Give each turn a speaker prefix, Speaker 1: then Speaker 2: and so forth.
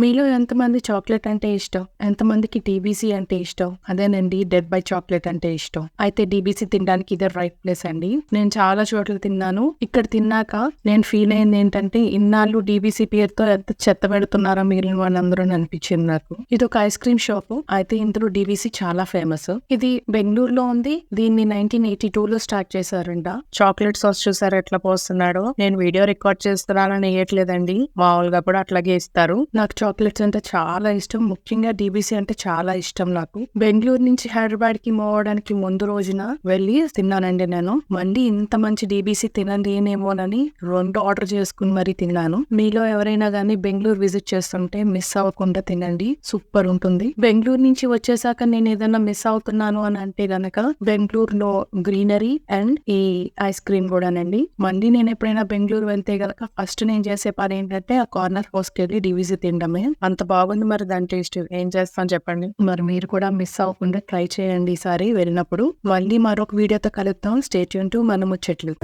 Speaker 1: మీలో ఎంతమంది చాక్లెట్ అంటే ఇష్టం? ఎంతమందికి డీబీసీ అంటే ఇష్టం? అదేనండి డెడ్ బై చాక్లెట్ అంటే ఇష్టం. అయితే డీబీసీ తినడానికి ఇదే రైట్ ప్లేస్ అండి. నేను చాలా చోట్ల తిన్నాను. ఇక్కడ తిన్నాక నేను ఫీల్ అయింది ఏంటంటే ఇన్నాళ్ళు డీబీసీ పేరుతో ఎంత చెత్త పెడుతున్నారో మిగిలిన వాళ్ళందరూ అనిపించింది నాకు. ఇది ఒక ఐస్ క్రీమ్ షాప్. అయితే ఇందులో డీబీసీ చాలా ఫేమస్. ఇది బెంగళూరులో ఉంది. దీన్ని నైన్టీన్ ఎయిటీ టూ లో స్టార్ట్ చేశారంట. చాక్లెట్ సాస్ చూసారు ఎట్లా పోస్తున్నాడో? నేను వీడియో రికార్డ్ చేస్తున్నానని వేయట్లేదండి మామూలుగా కూడా అట్లాగే ఇస్తారు. నాకు చాక్లెట్స్ అంటే చాలా ఇష్టం. ముఖ్యంగా డీబీసీ అంటే చాలా ఇష్టం నాకు. బెంగళూరు నుంచి హైదరాబాద్కి మోవడానికి ముందు రోజున వెళ్ళి తిన్నానండి నేను. మళ్ళీ ఇంత మంచి డీబీసీ తినలేనేమోనని రెండు ఆర్డర్ చేసుకుని మరీ తిన్నాను. మీలో ఎవరైనా గానీ బెంగళూరు విజిట్ చేస్తుంటే మిస్ అవ్వకుండా తినండి. సూపర్ ఉంటుంది. బెంగళూరు నుంచి వచ్చేసాక నేను ఏదైనా మిస్ అవుతున్నాను అని అంటే గనక బెంగళూరులో గ్రీనరీ అండ్ ఈ ఐస్ క్రీమ్ కూడానండి. మళ్ళీ నేను ఎప్పుడైనా బెంగళూరు వెళ్తే గనక ఫస్ట్ నేను చేసే పని ఏంటంటే ఆ కార్నర్ హౌస్కి తినడం. తినడమే అంత బాగుంది మరి దాని టేస్ట్. ఏం చేస్తాను చెప్పండి? మరి మీరు కూడా మిస్ అవ్వకుండా ట్రై చేయండి ఈసారి వెళ్ళినప్పుడు. మళ్ళీ మరొక వీడియోతో కలుద్దాం. స్టేట్ టు మన ముచ్చట్లు.